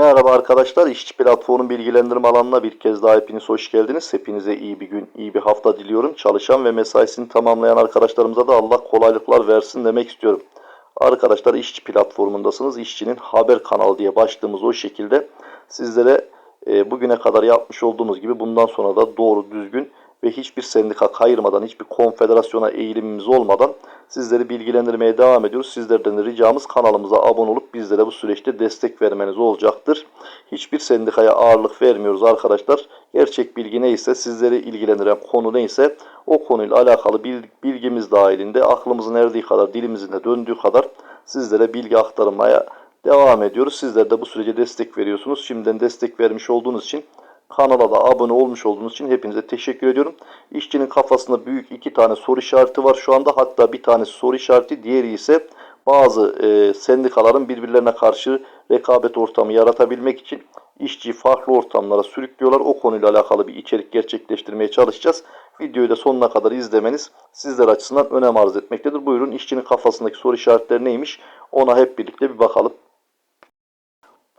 Merhaba arkadaşlar, İşçi Platform'un bilgilendirme alanına bir kez daha hepiniz hoş geldiniz. Hepinize iyi bir gün, iyi bir hafta diliyorum. Çalışan ve mesaisini tamamlayan arkadaşlarımıza da Allah kolaylıklar versin demek istiyorum. Arkadaşlar İşçi Platform'undasınız. İşçinin haber kanalı diye başlığımız o şekilde. Sizlere e, bugüne kadar yapmış olduğumuz gibi bundan sonra da doğru, düzgün ve hiçbir sendika kayırmadan, hiçbir konfederasyona eğilimimiz olmadan sizleri bilgilendirmeye devam ediyoruz. Sizlerden de ricamız kanalımıza abone olup bizlere bu süreçte destek vermeniz olacaktır. Hiçbir sendikaya ağırlık vermiyoruz arkadaşlar. Gerçek bilgi neyse, sizleri ilgilendiren konu neyse o konuyla alakalı bilgimiz dahilinde aklımızın erdiği kadar, dilimizin de döndüğü kadar sizlere bilgi aktarmaya devam ediyoruz. Sizler de bu sürece destek veriyorsunuz. Şimdiden destek vermiş olduğunuz için Kanala da abone olmuş olduğunuz için hepinize teşekkür ediyorum. İşçinin kafasında büyük iki tane soru işareti var şu anda. Hatta bir tane soru işareti, diğeri ise bazı e, sendikaların birbirlerine karşı rekabet ortamı yaratabilmek için işçiyi farklı ortamlara sürüklüyorlar. O konuyla alakalı bir içerik gerçekleştirmeye çalışacağız. Videoyu da sonuna kadar izlemeniz sizler açısından önem arz etmektedir. Buyurun işçinin kafasındaki soru işaretleri neymiş ona hep birlikte bir bakalım.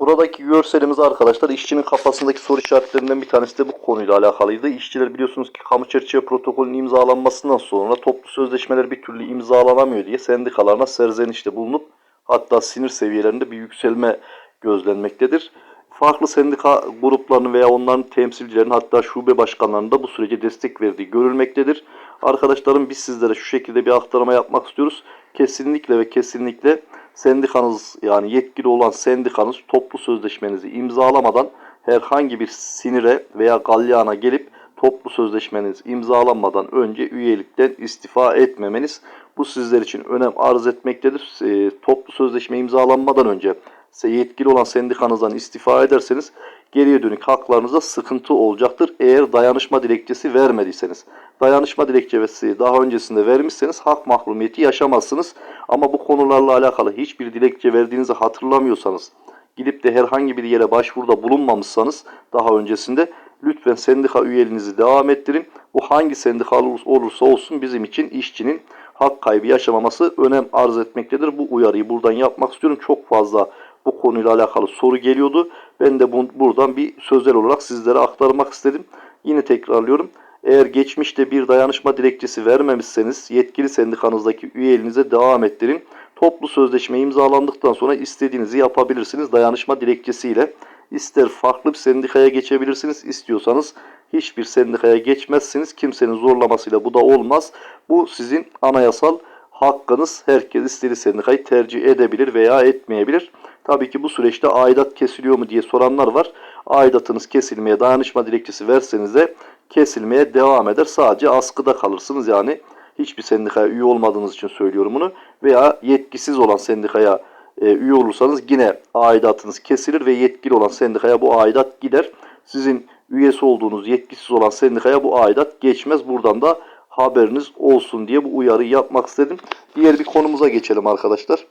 Buradaki görselimiz arkadaşlar işçinin kafasındaki soru işaretlerinden bir tanesi de bu konuyla alakalıydı. İşçiler biliyorsunuz ki kamu çerçeve protokolünün imzalanmasından sonra toplu sözleşmeler bir türlü imzalanamıyor diye sendikalarına serzenişte bulunup hatta sinir seviyelerinde bir yükselme gözlenmektedir. Farklı sendika gruplarının veya onların temsilcilerinin hatta şube başkanlarının da bu sürece destek verdiği görülmektedir. Arkadaşlarım biz sizlere şu şekilde bir aktarma yapmak istiyoruz. Kesinlikle ve kesinlikle sendikanız yani yetkili olan sendikanız toplu sözleşmenizi imzalamadan herhangi bir sinire veya galyana gelip toplu sözleşmeniz imzalanmadan önce üyelikten istifa etmemeniz bu sizler için önem arz etmektedir. E, toplu sözleşme imzalanmadan önce yetkili olan sendikanızdan istifa ederseniz geriye dönük haklarınızda sıkıntı olacaktır. Eğer dayanışma dilekçesi vermediyseniz. Dayanışma dilekçesi daha öncesinde vermişseniz hak mahrumiyeti yaşamazsınız. Ama bu konularla alakalı hiçbir dilekçe verdiğinizi hatırlamıyorsanız, gidip de herhangi bir yere başvuruda bulunmamışsanız daha öncesinde lütfen sendika üyeliğinizi devam ettirin. Bu hangi sendika olursa olsun bizim için işçinin hak kaybı yaşamaması önem arz etmektedir. Bu uyarıyı buradan yapmak istiyorum. Çok fazla bu konuyla alakalı soru geliyordu. Ben de bu, buradan bir sözel olarak sizlere aktarmak istedim. Yine tekrarlıyorum. Eğer geçmişte bir dayanışma dilekçesi vermemişseniz yetkili sendikanızdaki üyeliğinize devam ettirin. Toplu sözleşme imzalandıktan sonra istediğinizi yapabilirsiniz dayanışma dilekçesiyle. İster farklı bir sendikaya geçebilirsiniz istiyorsanız hiçbir sendikaya geçmezsiniz. Kimsenin zorlamasıyla bu da olmaz. Bu sizin anayasal hakkınız. Herkes istediği sendikayı tercih edebilir veya etmeyebilir. Tabii ki bu süreçte aidat kesiliyor mu diye soranlar var. Aidatınız kesilmeye dayanışma dilekçesi verseniz de kesilmeye devam eder. Sadece askıda kalırsınız yani hiçbir sendikaya üye olmadığınız için söylüyorum bunu. Veya yetkisiz olan sendikaya e, üye olursanız yine aidatınız kesilir ve yetkili olan sendikaya bu aidat gider. Sizin üyesi olduğunuz yetkisiz olan sendikaya bu aidat geçmez. Buradan da haberiniz olsun diye bu uyarıyı yapmak istedim. Diğer bir konumuza geçelim arkadaşlar.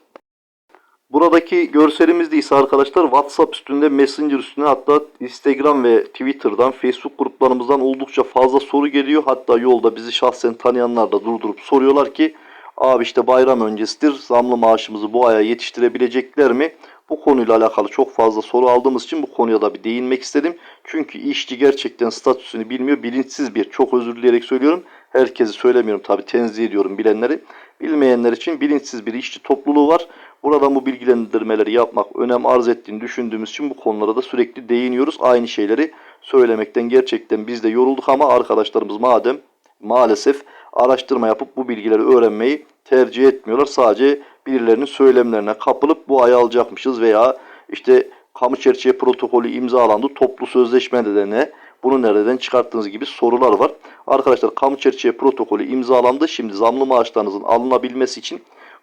Buradaki görselimizde ise arkadaşlar WhatsApp üstünde, Messenger üstünde hatta Instagram ve Twitter'dan, Facebook gruplarımızdan oldukça fazla soru geliyor. Hatta yolda bizi şahsen tanıyanlar da durdurup soruyorlar ki abi işte bayram öncesidir zamlı maaşımızı bu aya yetiştirebilecekler mi? Bu konuyla alakalı çok fazla soru aldığımız için bu konuya da bir değinmek istedim. Çünkü işçi gerçekten statüsünü bilmiyor. Bilinçsiz bir, çok özür dileyerek söylüyorum. Herkesi söylemiyorum tabi tenzih ediyorum bilenleri. Bilmeyenler için bilinçsiz bir işçi topluluğu var. Buradan bu bilgilendirmeleri yapmak önem arz ettiğini düşündüğümüz için bu konulara da sürekli değiniyoruz. Aynı şeyleri söylemekten gerçekten biz de yorulduk ama arkadaşlarımız madem maalesef araştırma yapıp bu bilgileri öğrenmeyi tercih etmiyorlar. Sadece birilerinin söylemlerine kapılıp bu ayı alacakmışız veya işte kamu çerçeve protokolü imzalandı toplu sözleşme de ne bunu nereden çıkarttığınız gibi sorular var. Arkadaşlar kamu çerçeve protokolü imzalandı. Şimdi zamlı maaşlarınızın alınabilmesi için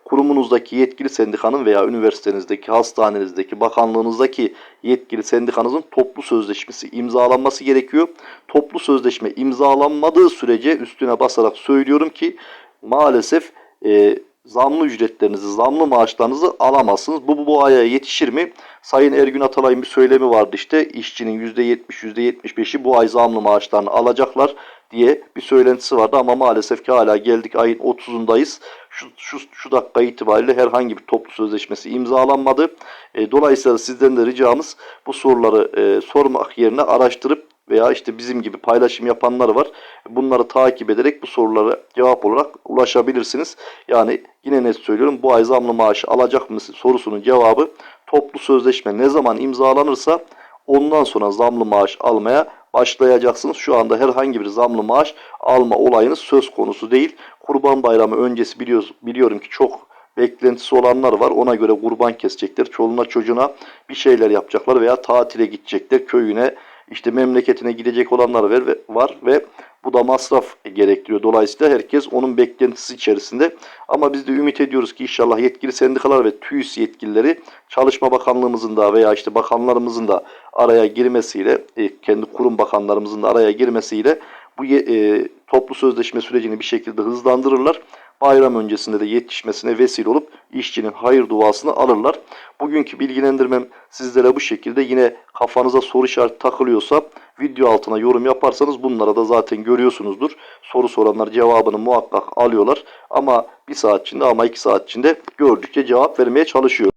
kurumunuzdaki yetkili sendikanın veya üniversitenizdeki, hastanenizdeki, bakanlığınızdaki yetkili sendikanızın toplu sözleşmesi imzalanması gerekiyor. Toplu sözleşme imzalanmadığı sürece üstüne basarak söylüyorum ki maalesef e, zamlı ücretlerinizi, zamlı maaşlarınızı alamazsınız. Bu, bu, bu aya yetişir mi? Sayın Ergün Atalay'ın bir söylemi vardı işte. işçinin %70, %75'i bu ay zamlı maaşlarını alacaklar. diye bir söylentisi vardı ama maalesef ki hala geldik ayın 30'undayız. Şu, şu, şu dakika itibariyle herhangi bir toplu sözleşmesi imzalanmadı. E, dolayısıyla sizden de ricamız bu soruları e, sormak yerine araştırıp veya işte bizim gibi paylaşım yapanlar var. Bunları takip ederek bu sorulara cevap olarak ulaşabilirsiniz. Yani yine net söylüyorum bu ay zamlı maaşı alacak mısın sorusunun cevabı toplu sözleşme ne zaman imzalanırsa ondan sonra zamlı maaş almaya başlayacaksınız. Şu anda herhangi bir zamlı maaş alma olayınız söz konusu değil. Kurban Bayramı öncesi biliyoruz, biliyorum ki çok beklentisi olanlar var. Ona göre kurban kesecekler. Çoluğuna çocuğuna bir şeyler yapacaklar veya tatile gidecekler. Köyüne işte memleketine gidecek olanlar var ve, bu da masraf gerektiriyor. Dolayısıyla herkes onun beklentisi içerisinde. Ama biz de ümit ediyoruz ki inşallah yetkili sendikalar ve TÜİS yetkilileri Çalışma Bakanlığımızın da veya işte bakanlarımızın da araya girmesiyle, e, kendi kurum bakanlarımızın da araya girmesiyle bu e, toplu sözleşme sürecini bir şekilde hızlandırırlar. Bayram öncesinde de yetişmesine vesile olup işçinin hayır duasını alırlar. Bugünkü bilgilendirmem sizlere bu şekilde. Yine kafanıza soru işareti takılıyorsa video altına yorum yaparsanız bunlara da zaten görüyorsunuzdur. Soru soranlar cevabını muhakkak alıyorlar. Ama bir saat içinde ama iki saat içinde gördükçe cevap vermeye çalışıyor.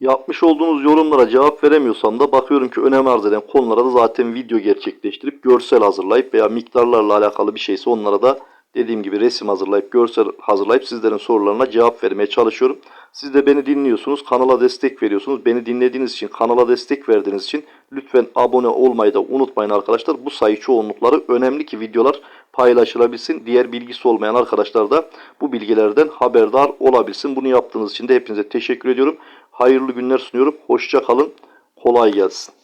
Yapmış olduğunuz yorumlara cevap veremiyorsam da bakıyorum ki önem arz eden konulara da zaten video gerçekleştirip görsel hazırlayıp veya miktarlarla alakalı bir şeyse onlara da dediğim gibi resim hazırlayıp görsel hazırlayıp sizlerin sorularına cevap vermeye çalışıyorum. Siz de beni dinliyorsunuz, kanala destek veriyorsunuz. Beni dinlediğiniz için, kanala destek verdiğiniz için lütfen abone olmayı da unutmayın arkadaşlar. Bu sayı çoğunlukları önemli ki videolar paylaşılabilsin. Diğer bilgisi olmayan arkadaşlar da bu bilgilerden haberdar olabilsin. Bunu yaptığınız için de hepinize teşekkür ediyorum. Hayırlı günler sunuyorum. Hoşça kalın. Kolay gelsin.